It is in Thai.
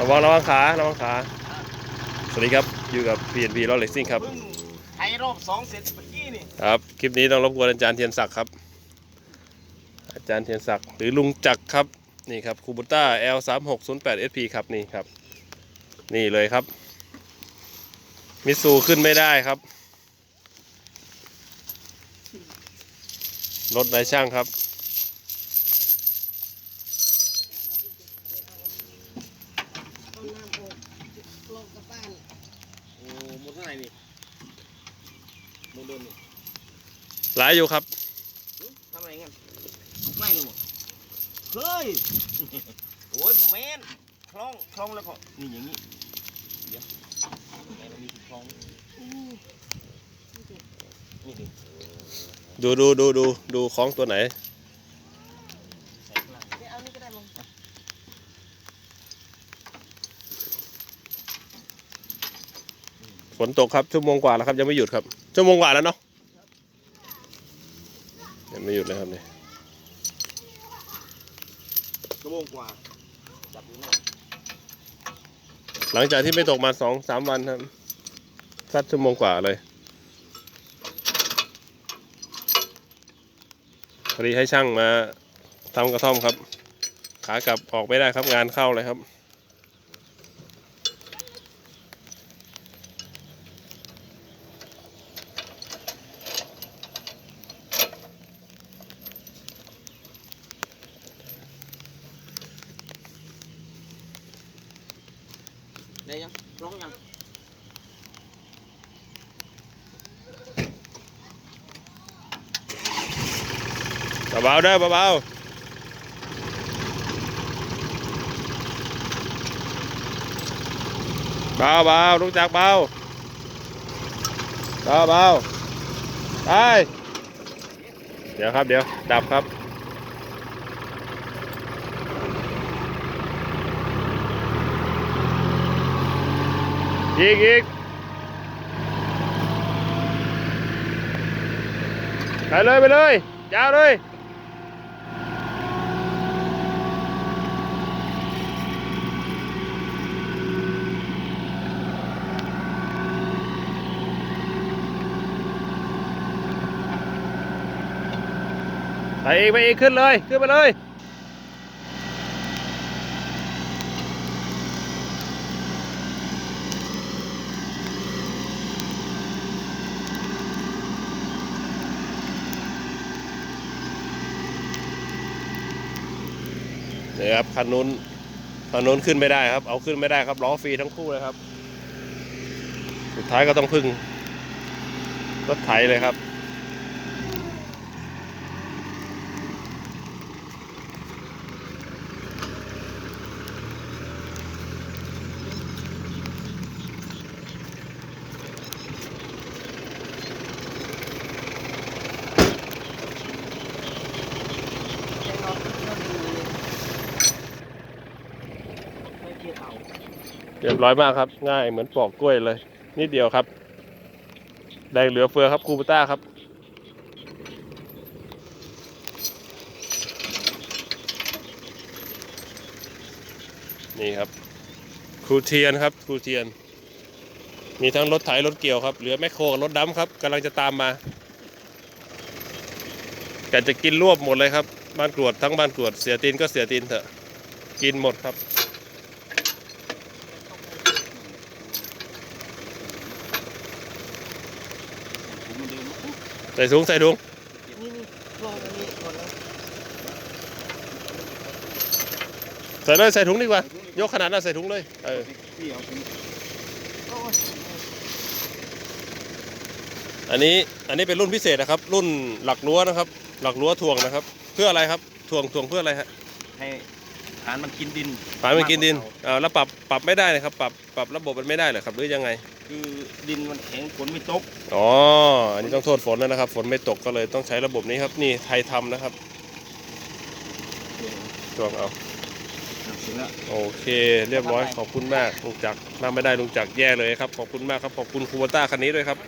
ระวังระวังขาระวังขาสวัสดีครับอยู่กับ PNP ล้อเล็กซิ่งครับเพิ่งไทยรอบสองเสร็จเมื่อกี้นี่ครับคลิปนี้ต้องรบกวนอาจารย์เทียนศักดิ์ครับ อาจารย์เทียนศักดิ์หรือลุงจักรครับนี่ครับคูบูต้า L 3 6 0 8 SP ครับนี่ครับ นี่เลยครับ มิสูขึ้นไม่ได้ครับ รถนายช่างครับ เอาน้ำออกลงกับบ้าน โอ้หมดเท่าไหร่นี่ หมดเดิมนี่หลายอยู่ครับทำอะไรงั้นใกล้เลยหมดเฮ้ย โอ้ยแมนคล้องคล้องแล้วก็นี่อย่างนี้ เดี๋ยวไหนมันมีคล้องนี่ดิดูดูดูดูดูของตัวไหนใส่ข้างล่างเดี๋ยวเอานี่ก็ได้ลงฝนตกครับชั่วโมงกว่าแล้วครับยังไม่หยุดครับ ชั่วโมงกว่าแล้วเนาะยังไม่หยุดเลยครับเนี่ยชั่วโมงกว่าจับดูหน่อยหลังจากที่ไม่ตกมาสองสามวันครับสักชั่วโมงกว่าเลยพอดีให้ช่างมาทำกระท่อมครับ ขากลับออกไม่ได้ครับงานเข้าเลยครับ ได้ยังคล้องยังเบาๆเด้อเบาๆเบาเบาๆลูกจักเบาเบาเบาๆไปเดี๋ยวครับ เดี๋ยว ดับครับ อีกอีกไปเลยไปเลยยาวเลยไปอีกไปอีกขึ้นเลย ขึ้นไปเลย นี่ครับคันนู้นคันนู้นขึ้นไม่ได้ครับ เอาขึ้นไม่ได้ครับล้อฟรีทั้งคู่เลยครับ สุดท้ายก็ต้องพึ่งรถไถเลยครับ ใช้รอบเครื่องดูเลย ไม่ เรียบร้อยมากครับ ง่ายเหมือนปอกกล้วยเลย นิดเดียวครับ แดงเหลือเฟือครับคูปต้าครับนี่ครับ ครูเทียนครับครูเทียน มีทั้งรถไถรถเกี่ยวครับ เหลือแมคโครกับรถดำครับกำลังจะตามมาแกจะกินรวบหมดเลยครับบ้านกรวดทั้งบ้านกรวดเสียตีนก็เสียตีนเถอะ กินหมดครับ ผมมันเดิม ใส่ถุงใส่ถุงนี่นี่ลงอันนี้ก่อนนะใส่เลยใส่ถุงดีกว่า ยกขนาดนั้นใส่ถุงเลย เออพี่เอาถุงโอ้ยอันนี้อันนี้เป็นรุ่นพิเศษนะครับ รุ่นหลักรั้วนะครับ หลักรั้วถ่วงนะครับ เพื่ออะไรครับถ่วงถ่วงเพื่ออะไรฮะให้หานมันกินดินปลายมันกินดินเออแล้วปรับปรับไม่ได้นะครับ ปรับปรับระบบมันไม่ได้เหรอครับหรือยังไง คือดินมันแข็งฝนไม่ตกอ๋ออันนี้ต้องโทษฝนแล้วนะครับ ฝนไม่ตกก็เลยต้องใช้ระบบนี้ครับ นี่ไทยทำนะครับถ่วงเอาเสร็จแล้วโอเค เรียบร้อยขอบคุณมากลุงจักรถ้าไม่ได้ลุงจักรแย่เลยครับ ขอบคุณมากครับขอบคุณคูวต้าคันนี้ด้วยครับ